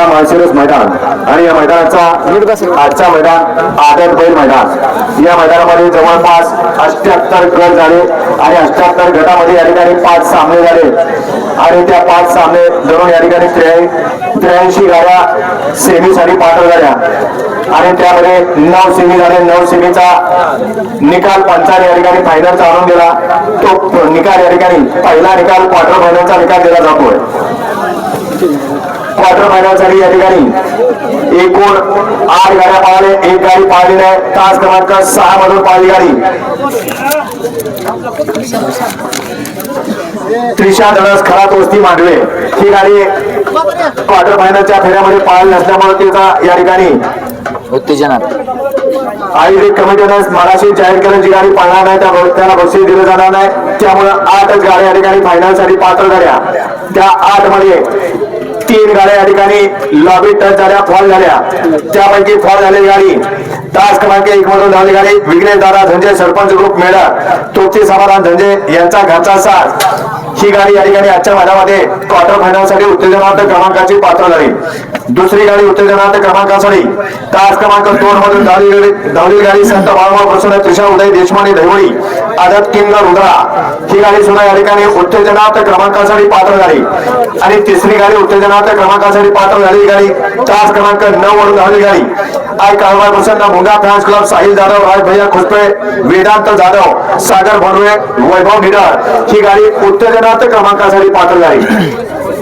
तालुका माळशिरस मैदान आणि या मैदानाचा आजचा मैदान आदत बैल मैदान. या मैदानामध्ये जवळपास अष्ट्याहत्तर गट झाले आणि अष्ट्याहत्तर गटामध्ये या ठिकाणी पाच सामने झाले. आणि त्या पाच सामने धरून या ठिकाणी त्र्याऐंशी गाड्या सेमीसाठी पात्र झाल्या आणि त्यामध्ये नऊ सेमी झाले. नऊ सेमीचा निकाल पंचाने या ठिकाणी फायनलचा आणून दिला. तो निकाल या ठिकाणी पहिला निकाल क्वार्टर फायनलचा निकाल दिला जातोय. क्वार्टर फायनलसाठी या ठिकाणी. एकूण आठ गाड्या पाळले एक गाडी पाळली नाही तास क्रमांक सहा मधून पाळली गाडी. त्रिशा धडस खरा दोस्ती मांडवे. ही गाडी क्वार्टर फायनलच्या फेऱ्यामध्ये पाळली नसल्यामुळे तिचा या ठिकाणी उत्तेजनात. आयोजित कमिटीने मराठी जाहीर केलं जी गाडी पाळणार नाही त्या त्याला बक्षीस दिलं जाणार नाही. त्यामुळे आठच गाड्या या ठिकाणी फायनलसाठी पात्र झाल्या त्या आठमध्ये तीन गाड्या या ठिकाणी लॉबी टच झाल्या फॉल झाल्या. त्यापैकी फॉल झालेली गाडी तास क्रमांक एक मधून झाली गाडी विघ्नेश दादा धंजे सरपंच ग्रुप मेळा तोपची समाधान धंजे यांचा घरचा साथ. ही गाडी या ठिकाणी आजच्या मैदानामध्ये क्वार्टर फायनलसाठी उत्तेजनार्थ क्रमांकाची पात्र झाली. दुसरी गाडी उत्तेजनार्थ क्रमांकासाठी तास क्रमांक दोन मधून धावली गाडी धावली गाडी संत बाळाभाऊ प्रसन्न त्रिशा उदय देशमाने दहिवडी आदत किंग रुद्रा. ही गाडी सुद्धा या ठिकाणी उत्तेजनार्थ क्रमांकासाठी पात्र झाली. आणि तिसरी गाडी उत्तेजनार्थ क्रमांकासाठी पात्र झाली. गाडी तास क्रमांक नऊ वरून धावली गाडी. I Karwar Prasanna Munga fans club Sahil Jadhav Raj भैया खुसपे वेदांत जाधव सागर भरवे वैभव निडर ही गाडी उत्तेजनार्थ क्रमांकासाठी पात्र झाली.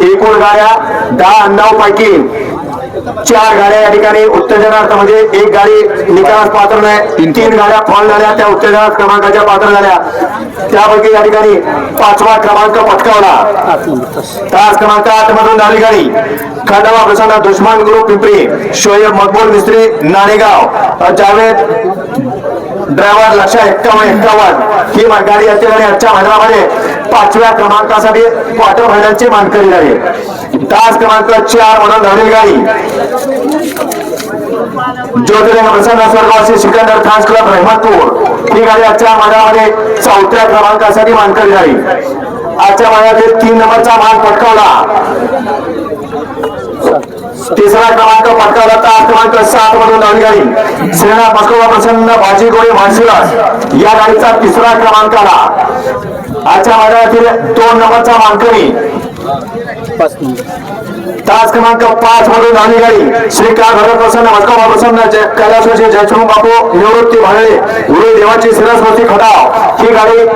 एकूण गाड्या दहा नऊ पैकी चार गाड्या या ठिकाणी उत्तेजनार्थ म्हणजे एक गाडी निकालास पात्र नाही तीन गाड्या फॉल झाल्या त्या उत्तेजनार्थ क्रमांकाच्या पात्र झाल्या. त्यापैकी या ठिकाणी पाचवा क्रमांक पटकावला. तास क्रमांक आठ मधून झाली गाडी. खंडवा प्रसन्न दुश्मन ग्रुप पिंपरी शोएब मकबूल मिस्त्री नाणेगाव जावेद ड्रायव्हर लक्षा एक्कावन्न एक्कावन्न. ही गाडी या ठिकाणी आजच्या मैदानामध्ये पाचव्या क्रमांकासाठी क्वार्टर फायनलची मानकरी झाली तास क्रमांक चार म्हणून धावलेली गाडी. ज्योतिर्लिंग प्रसन्न स्वर्गवासी सिकंदर खास क्लब रहमतपूर. ही गाडी आजच्या मैदानामध्ये चौथ्या क्रमांकासाठी मानकरी गाडी आजच्या मैदानातील तीन नंबरचा मान पटकावला. तिसरा क्रमांक पटकावला. तास क्रमांक सात मधून धावली गाडी. सेना मस्कोबा प्रसन्न भाजी गोळी मानशिरास या गाडीचा तिसरा क्रमांक आला. आजच्या मैदानातील दोन नंबरचा मानकरी. तास क्रमांक पाच मधून आली गाडी. श्रीकांत भरत प्रसन्न मस्कोबा प्रसन्न जय- कैलासवासी जयश्रू बापू निवृत्ती भांडळे गुरु देवाची सिरस्वती खटाव. ही गाडी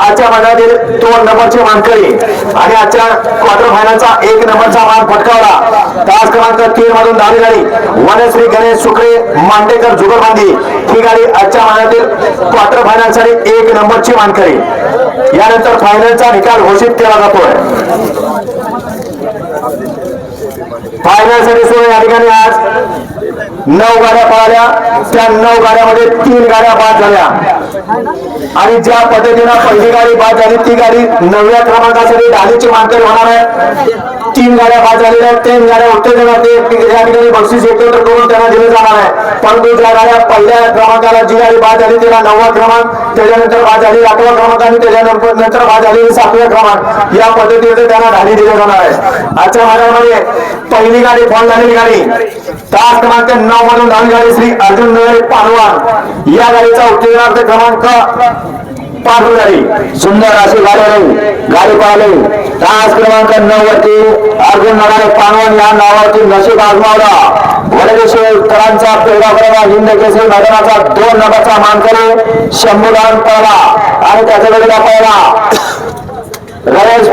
आजच्या मैदानातील दोन नंबरची मानकरी. आणि आजच्या क्वार्टर फायनलचा एक नंबरचा मान फटकावला. तास क्रमांक तीन मधून धावली गाडी. वनश्री गणेश सुकरे मांडेकर जुगरबांधी ही गाडी आजच्या मैदानातील क्वार्टर फायनलसाठी एक नंबरची मानकरी. यानंतर फायनलचा निकाल घोषित केला जातोय. फायनलसाठी या ठिकाणी आज. नऊ गाड्या पळाल्या. त्या नऊ गाड्यामध्ये तीन गाड्या बाद झाल्या. आणि ज्या पद्धतीनं पहिली गाडी बाद झाली ती गाडी नवव्या क्रमांकासाठी ढालीची मानकरी होणार आहे. तीन गाड्या बाद झालेल्या आहेत. तीन गाड्या उत्तेजनाचे या ठिकाणी बक्षीस एकत्र करून त्यांना दिले जाणार आहे. परंतु ज्या गाड्या पहिल्या क्रमांकाला जी गाडी बाद झाली तिला नववा क्रमांक त्याच्यानंतर बाद झाली आठवा क्रमांक आणि त्याच्यानंतर नंतर बाद झालेली सातव्या क्रमांक. या पद्धतीने त्यांना ढाली दिले जाणार आहे. आजच्या मैदानामध्ये पहिली गाडी फॉल झालेली गाडी तास क्रमांक नऊ मधून धावली गाडी श्री अर्जुन नगरे पानवान या गाडीचा उत्तेजनार्थ क्रमांक पाच झाली सुंदर असे गाडी गाडी पाहिले. तास क्रमांक नऊ वरती अर्जुन नगारे पानवान या नावावरती नशीब आजमावला. वडदेश्वर तळांचा पेढा प्रभा हिंद केसरी मैदानाचा दोन नंबरचा मानकरी शंभूदान पळला आणि त्याचा वेळेला पळला गणेश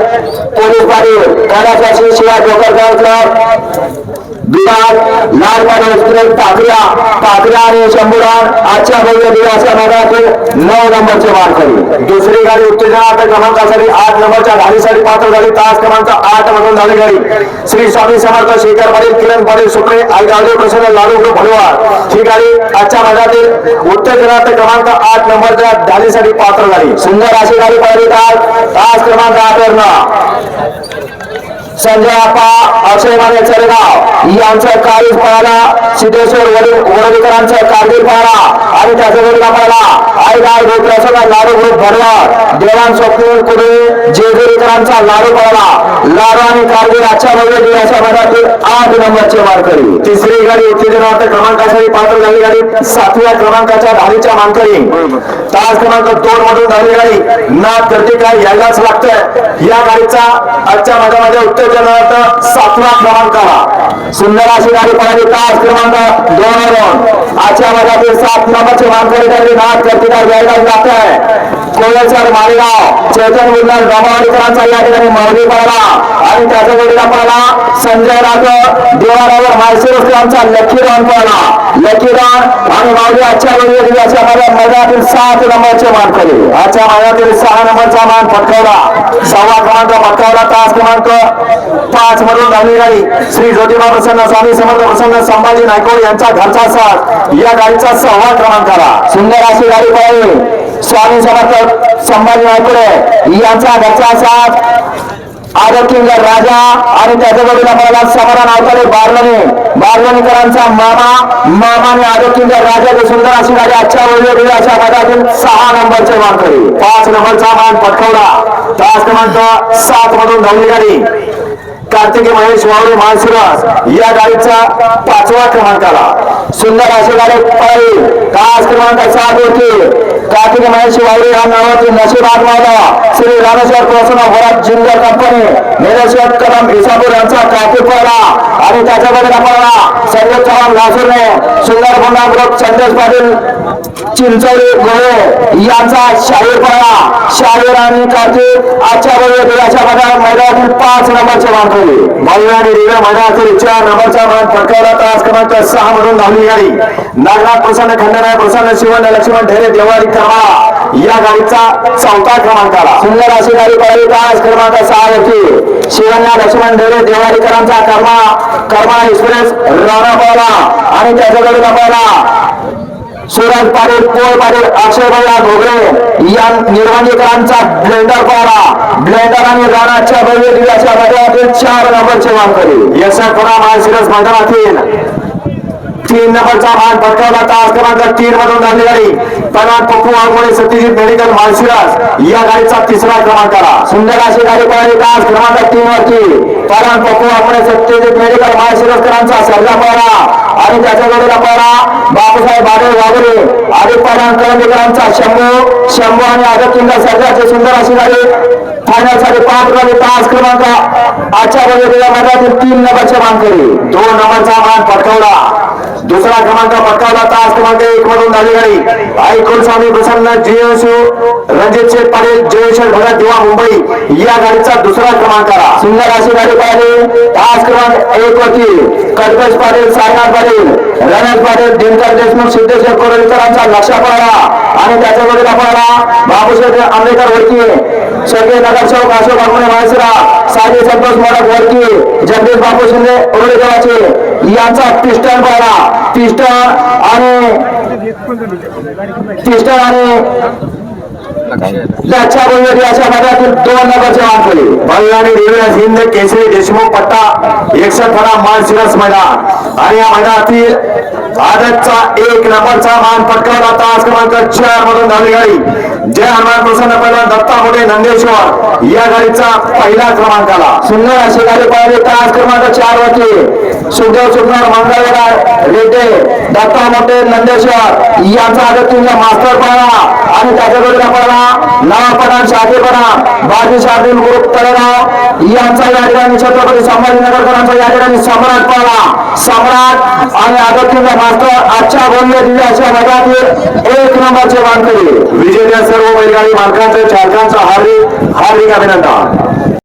पोलीस पाटील कैलासवासी शिवाय जोकर क्लब. विभाग लाल पाटील एक्सप्रेस पाकऱ्या पाकऱ्या आणि शंभूरान आजच्या भव्य दिवसाच्या मैदानातील नऊ नंबरचे मानकरी दुसरी गाडी उत्तेजनार्थ क्रमांकासाठी आठ नंबरच्या गाडीसाठी पात्र झाली. तास क्रमांक आठ मधून झाली गाडी. श्री स्वामी समर्थ शेखर पाटील किरण पाटील सुकळे आई गावदेव प्रसन्न लाडू भडवार ही गाडी आजच्या भागातील उत्तेजनार्थ क्रमांक आठ नंबरच्या गाडीसाठी पात्र झाली. सुंदर अशी गाडी पाहिली तास तास क्रमांक आठ वरनं. संजय आप्पा अक्षय माने चरेगाव. यांचं काळीज पळाला. सिद्धेश्वर वडील वडीकरांचं कारगिल पळाला. आणि त्याच्या वडील पळाला आई गाय लाडू ग्रुप भरला देवान स्वप्नील कुडे जेजुरीकरांचा लाडू पळाला. लाडू आणि कारगिल आजच्या भव्य दिवसाच्या भागातील आठ नंबरचे मानकरी तिसरी गाडी उत्तेजनार्थ क्रमांकासाठी पात्र झाली गाडी. सातव्या क्रमांकाच्या मानकरी. तास क्रमांक दोन मधून गाडी. काय? यायलाच लागतंय. या गाडीचा आजच्या उत्तेजनार्थ सातवा क्रमांक सुंदर अशी गाडी पळाली तास क्रमांक दोन दोन आजच्या भागातील सात नंबरचे मानकरी गाडी नाथ करते काय जात आहे कोळेसर मालेगाव चेतन मुल्लाल डोंबावाडीकरांचा या ठिकाणी माऊली पडला आणि त्याच्या जोडीला पडला संजय राठोड. देवारावर माळशिरस्करांचा लकी रॉन पडला लकी रान आणि माऊली आजच्या वेळी याच्या मध्ये मैदानातील सात नंबरचे मान केले आजच्या मैदानातील सहा नंबरचा मान पटकावला. सहावा क्रमांक पटकावला तास क्रमांक पाच मधून धावली गाडी श्री ज्योतिबा प्रसन्न स्वामी समर्थ प्रसन्न संभाजी नायकोड यांचा घरचा साथ. या गाडीचा सहावा क्रमांकाला सुंदर अशी गाडी पळाली. स्वामी समर्थ संभाजी नायकोडे यांचा घरचा साथ. आदरकिंग राजा आणि त्याच्या बाजूला मला समाधान अवतारे बारलणे बारलणीकरांचा मामा मामाने आदरकिंग राजाची सुंदर अशी गाडी आजच्या वेळी अशा भागातील सहा नंबरचे मानकरी पाच नंबरचा मान पटकवला. तास क्रमांक सात मधून धावली गाडी. कार्तिकी महेश वावरे मानसिरस या गाडीचा पाचवा क्रमांकाला. सुंदर अशी गाडी पळाली. तास क्रमांक सात होती कार्तिक महेश वावरे या नावाचे नशीब आगमावला श्री रामेश्वर प्रसन्न होरात जिंदल कंपनी निलेश्वर कदम इसापूर यांचा कार्तिक पळला आणि त्याच्याकडे पळला संजय चव्हाण लासूरने सुंदर पुन्हा ग्रुप संदेश पाटील चिंचोली गोळे यांचा शाहीर पळा शाहीर आणि कार्तिक आजच्या वेळी अशा भागात मैदानातील पाच नंबरचे मान ठेवले महिला आणि दिव्य मैदानातील चार नंबरचा मान पटकावला तास क्रमांक सहा मधून धावली गाडी नागनाथ प्रसन्न खंडराय प्रसन्न शिवण लक्ष्मण ढेरे देवारी करमा या गाडीचा चौथा क्रमांकाला सुंदर अशी गाडी पळाली. तास क्रमांक सहा होती. शिवण्या लक्ष्मण ढेरे देवारीकरांचा कर्मा कर्मा एक्सप्रेस राणा पळाला आणि त्याच्याकडे पळाला सुरज पाटील पोळ पाटील अक्षय भैया घोगरे या निर्वाणीकरांचा ब्लेंडर पाहला. ब्लेंडर आणि राणाच्या भव्य दिव्याच्या मैदानातील चार नंबरचे मानकरी यशा पुन्हा महाशिरस मैदानातील. तीन नंबरचा भाग भटकावला तास क्रमांक तीन मधून झाली गाडी. पणात पप्पू वाघमोडे सत्यजित मेडिकल मानशिराज या गाडीचा तिसरा क्रमांकाला. सुंदर अशी गाडी पळाली तास क्रमांक तीन वरती. पणात पप्पू वाघमोडे सत्यजित मेडिकल मानशिराजकरांचा सर्जा पळाला. आणि त्याच्या जोडीला पळाला बापूसाहेब बाडे वागरे आणि पठाण करंदीकरांचा शंभू. शंभू आणि आदत किंवा सर्जाची सुंदर अशी गाडी. फायनलसाठी पाच गाडी तास क्रमांक आजच्या बजेटला तीन नंबरचे मान मानकरी. दोन नंबरचा मान पटकवला दुसरा क्रमांक पटकावला. तास क्रमांक एक मधून झाली गाडी. ऐकून स्वामी प्रसन्न जयशू रणजित शेठ पाटील जयेश्वर भगत दिवा मुंबई. या गाडीचा दुसरा क्रमांक आला. सुंदर अशी गाडी पाहिली. तास क्रमांक एक वरती. कल्पेश पाटील साईनाथ पाटील. रणज पाटील दिनकर देशमुख सिद्धेश्वर कोरडकरांचा लक्ष पडला आणि त्याच्या वडीला पडला बाबूशेठ आंबेडकर वरती. सगळे नगरसेवक अशोक बागुणे माळशिरा साजे संतोष मोडक वरती. जगदीश बापू शिंदे उरळेगावाचे यांचा पिस्टन पडला पिस्टन आणि पिस्टन आणि लक्षा बोलवेटी अशा भागातील दोन नंबरचे मानकरी भव्य आणि दिव्य हिंद केसरी देशमुख पट्टा एकसठ फळा मान शिरस मैदान. आणि या मैदानातील आदतचा एक नंबरचा मान पटकावला तास क्रमांक चार मधून झाली गाडी. जय हनुमान प्रसन्न पहिला दत्ता मोठे नंदेश्वर. या गाडीचा पहिला क्रमांकाला. सुंदर अशी गाडी पाहिली. तास क्रमांक चार वरती सुखदेव सुखनार मंगळवेढा रेटे दत्ता मोठे नंदेश्वर यांचा आदर आदतीला मास्टर पाळा आणि त्याच्याकडे पाळा. नावापणा शाखेपणा बाजी शार्दूल ग्रुप तळेगाव. यांचा या ठिकाणी छत्रपती संभाजीनगरकरांचा या ठिकाणी सम्राट पाळा. सम्राट आणि आदतीला मास्टर आजच्या बोलले दिले अशा भागातील एक नंबरचे मानकरी. विजेत्या सर्व बैलगाडी मालकांचे चालकांचा हार्दिक हार्दिक अभिनंदन.